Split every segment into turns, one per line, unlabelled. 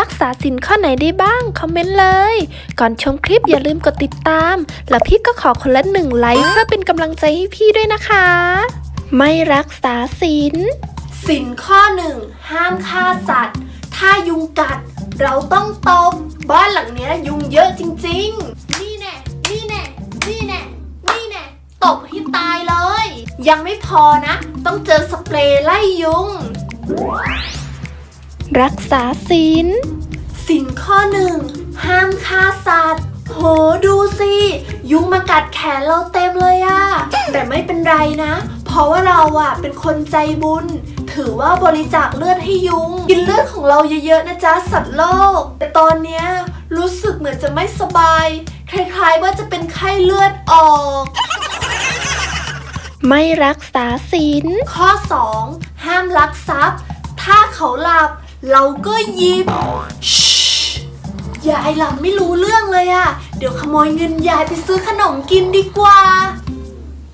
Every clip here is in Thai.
รักษาสินข้อไหนได้บ้าง คอมเมนต์เลย ก่อนชมคลิปอย่าลืมกดติดตาม แล้วพี่ก็ขอคนละหนึ่งไลค์เพื่อเป็นกำลังใจให้พี่ด้วยนะคะ ไม่รักษาสิน
สินข้อหนึ่งห้ามฆ่าสัตว์ ถ้ายุงกัด เราต้องตบบ้านหลังเนี้ยยุงเยอะจริง ๆ นี่แน่ นี่แน่ นี่แน่ นี่แน่ ตบให้ตายเลย ยังไม่พอนะ ต้องเจอสเปรย์ไล่ยุง
รักษาสิน
สินข้อหนึ่งห้ามฆ่าสัตว์ โหดูสิ ยุงมากัดแขนเราเต็มเลยอะแต่ไม่เป็นไรนะ เพราะว่าเราอะเป็นคนใจบุญ ถือว่าบริจาคเลือดให้ยุง กินเลือดของเราเยอะๆนะจ๊ะสัตว์โลก แต่ตอนเนี้ยรู้สึกเหมือนจะไม่สบาย คล้ายๆว่าจะเป็นไข้เลือดออก
ไม่รักษาสิน
ข้อ 2 ห้ามลักทรัพย์ ถ้าเขาหลับ เราก็หยิบชิยายหลับไม่รู้เรื่องเลยอะเดี๋ยวขโมยเงินยายไปซื้อขนมกินดีกว่า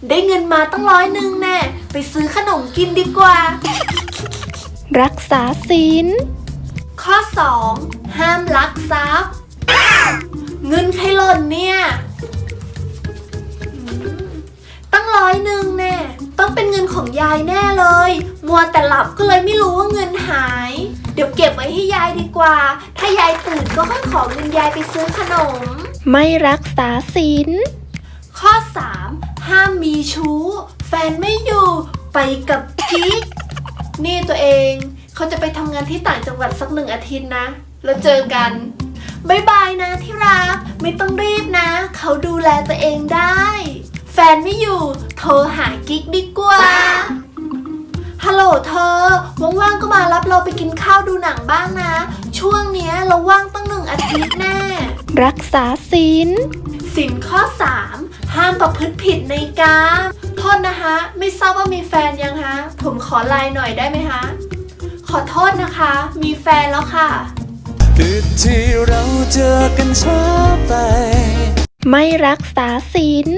ได้เงินมาตั้งร้อยหนึ่งแน่ ไปซื้อขนมกินดีกว่า
รักษาสิน
ข้อ 2 ห้ามลักทรัพย์ เงินใครหล่นเนี่ยอืมตั้งร้อยหนึ่งแน่ ต้องเป็นเงินของยายแน่เลย มัวแต่หลับก็เลยไม่รู้ว่าเงินหาย เดี๋ยวเก็บไว้ให้ยายดีกว่า ถ้ายายตื่นก็ค่อยขอเงินยายไปซื้อขนม
ไม่รักษาสิน
ข้อ 3 ห้ามมีชู้ แฟนไม่อยู่ไปกับกิ๊กนี่ตัวเองเขาจะไปทำงานที่ต่างจังหวัดสักหนึ่งอาทิตย์นะ แล้วเจอกันบายบายนะที่รัก ไม่ต้องรีบนะ เขาดูแลตัวเองได้ แฟนไม่อยู่ โทรหากิ๊กดีกว่า ฮัลโหลเธอ ว่างๆก็มารับเราไปกินข้าวดูหนังบ้างนะ ช่วงเนี้ยเราว่างตั้งหนึ่งอาทิตย์แน่
รักษาสิน
สินข้อ 3 ห้ามประพฤติผิดในกามโทษนะคะ ไม่ทราบว่ามีแฟนยังฮะ ผมขอไลน์หน่อยได้ไหมฮะ ขอโทษนะคะ มีแฟนแล้วค่ะ
ตึกที่เราเจอกันช้าไป
ไม่รักษาสิน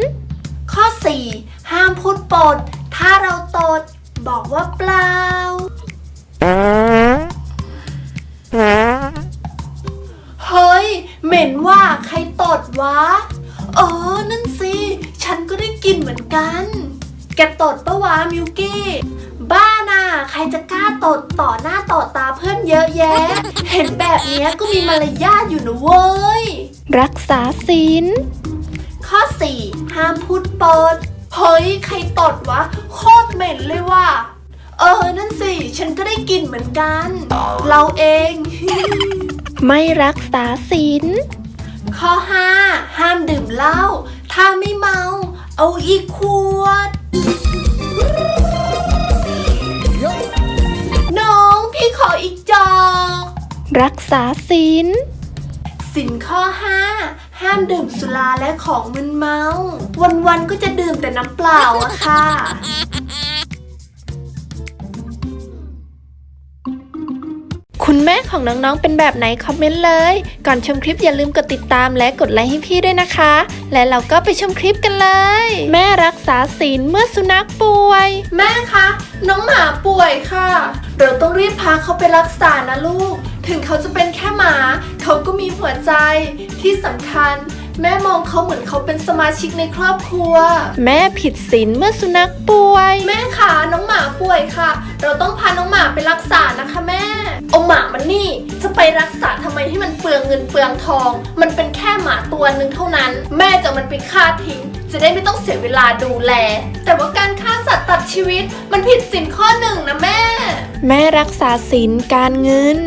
ข้อ 4 ห้ามพูดปด ว่าเปล่า เฮ้ย เหม็นว่าใครตดวะ เออ นั่นสิ ฉันก็ได้กลินเหมือนกัน แกตดปะวะมิวกี้ บ้าน่ะ ใครจะกล้าตดต่อหน้าต่อตาเพื่อนเยอะแยะ เห็นแบบเนี้ยก็มีมารยาทอยู่นะเว้ย
รักษาสิน
ข้อ 4 ห้ามพูดปดเฮ้ย ใครตดวะ โคตรเหม็นเลยว่ะ เออ นั่นสิ ฉันก็ได้กลิ่นเหมือนกัน เราเอง
ไม่รักษาสิน
ข้อ 5 ห้ามดื่มเหล้า ถ้าไม่เมา เอาอีกขวด น้องพี่ขออีกจอก
รักษาสิน
สินข้อ 5 ห้ามดื่มสุราและของมึนเมา วันๆก็จะดื่มแต่น้ำเปล่าอะค่ะ
คุณแม่ของน้องๆ เป็นแบบไหนคอมเมนต์เลย ก่อนชมคลิปอย่าลืมกดติดตามและกดไลค์ให้พี่ด้วยนะคะ และเราก็ไปชมคลิปกันเลย แม่รักษาศีลเมื่อสุนัขป่วย
แม่คะน้องหมาป่วยค่ะ เราต้องรีบพาเขาไปรักษานะลูก ถึงเขาจะเป็นแค่หมา เขาก็มีหัวใจที่สำคัญแม่มองเขาเหมือนเขาเป็นสมาชิกในครอบครัว
แม่ผิดศีลเมื่อสุนัขป่วย
แม่คะน้องหมาป่วยค่ะ เราต้องพาน้องหมาไปรักษานะคะแม่ เอาหมามันนี่ จะไปรักษาทำไมให้มันเปลืองเงินเปลืองทอง มันเป็นแค่หมาตัวหนึ่งเท่านั้น แม่จะเอามันไปฆ่าทิ้ง จะได้ไม่ต้องเสียเวลาดูแล แต่ว่าการฆ่าสัตว์ตัดชีวิต มันผิดสินข้อหนึ่งนะแม่
แม่รักษาศีลการเงิน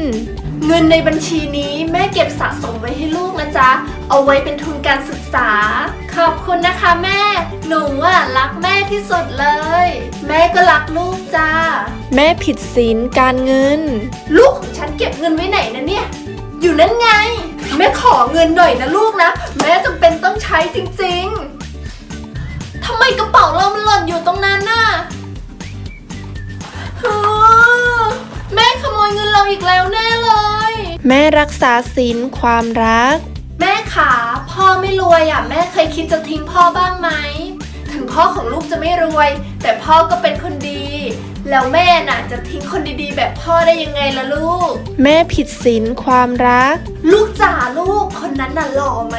เงินในบัญชีนี้แม่เก็บสะสมไว้ให้ลูกนะจ๊ะ เอาไว้เป็นทุนการศึกษา ขอบคุณนะคะแม่ หนูอะรักแม่ที่สุดเลย แม่ก็รักลูกจ้า
แม่ผิดศีลการเงิน
ลูกของฉันเก็บเงินไว้ไหนนะเนี่ย อยู่นั่นไง แม่ขอเงินหน่อยนะลูกนะ แม่จำเป็นต้องใช้จริงๆทำไมกระเป๋าเรามันหล่นอยู่ตรงนั้นน่ะฮู้แม่ขโมยเงินเราอีกแล้วแน่เลย
แม่รักษาศีลความรัก
แม่ขาพ่อไม่รวยอะ แม่เคยคิดจะทิ้งพ่อบ้างไหมถึง พ่อของลูกจะไม่รวย แต่พ่อก็เป็นคนดี แล้วแม่น่ะจะทิ้งคนดีๆ แบบพ่อได้ยังไงล่ะลูก
แม่ผิดศีลความรัก
ลูกจ๋าลูกคนนั้นน่ะหล่อไหม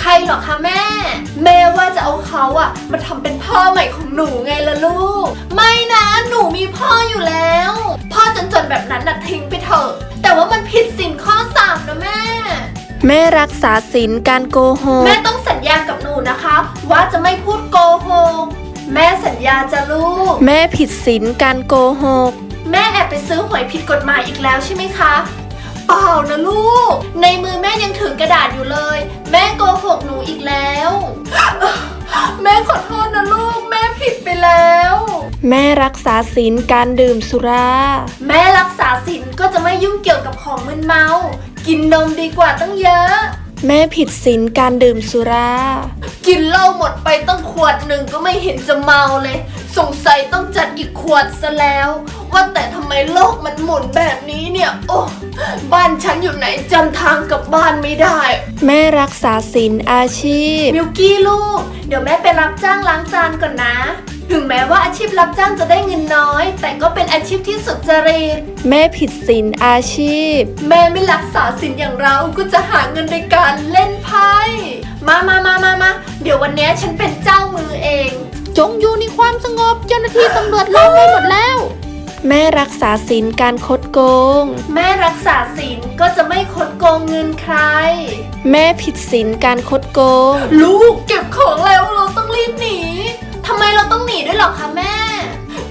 ใครเหรอคะแม่ แม่ว่าจะเอาเขาอะมาทำเป็นพ่อใหม่ของหนูไงล่ะลูก ไม่นะหนูมีพ่ออยู่แล้ว พ่อจนๆแบบนั้นน่ะทิ้งไปเถอะแต่ว่ามันผิดสินข้อสามนะแม่
แม่รักษาศีลการโกหก
แม่ต้องสัญญากับหนูนะคะ ว่าจะไม่พูดโกหก แม่สัญญาจะลูก
แม่ผิดศีลการโกหก
แม่แอบไปซื้อหวยผิดกฎหมายอีกแล้วใช่ไหมคะ เปล่านะลูก ในมือแม่ยังถึงกระดาษอยู่เลย แม่โกหกหนูอีกแล้ว แม่ขอโทษนะลูก แม่ผิดไปแล้ว
แม่รักษาศีลการดื่มสุรา
แม่รักษาศีลก็จะไม่ยุ่งเกี่ยวกับของมึนเมา กินนมดีกว่าตั้งเยอะ
แม่ผิดศีลการดื่มสุรา
กินเหล้าหมดไปตั้งขวดหนึ่งก็ไม่เห็นจะเมาเลย สงสัยต้องจัดอีกขวดซะแล้ว ว่าแต่ทำไมโลกมันหมุนแบบนี้เนี่ย โอ้ บ้านฉันอยู่ไหนจำทางกลับบ้านไม่ได้
แม่รักษาศีลอาชีพ
มิวกี้ลูก เดี๋ยวแม่ไปรับจ้างล้างจานก่อนนะ ถึงแม้ว่าอาชีพรับจ้างจะได้เงินน้อย แต่ก็เป็นอาชีพที่สุจริต
แม่ผิดศีลอาชีพ
แม่ไม่รักษาสินอย่างเราก็จะหาเงินในการเล่นไพ่ มามามามามาเดี๋ยววันนี้ฉันเป็นเจ้ามือเอง
จงอยู่ในความสงบเจ้าหน้าที่ตำรวจล้อมไว้หมดแล้ว แม่รักษาศีลการคดโกง
แม่รักษาศีลก็จะไม่คดโกงเงินใคร
แม่ผิดศีลการคดโกง
ลูกเก็บของแล้วเราต้องรีบหนี ทำไมเราต้องหนีด้วยหรอคะแม่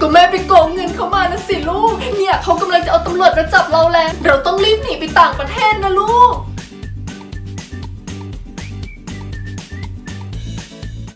ก็แม่ไปโกงเงินเขามานะสิลูก เนี่ยเขากำลังจะเอาตำรวจมาจับเราแล้ว เราต้องรีบหนีไปต่างประเทศนะลูก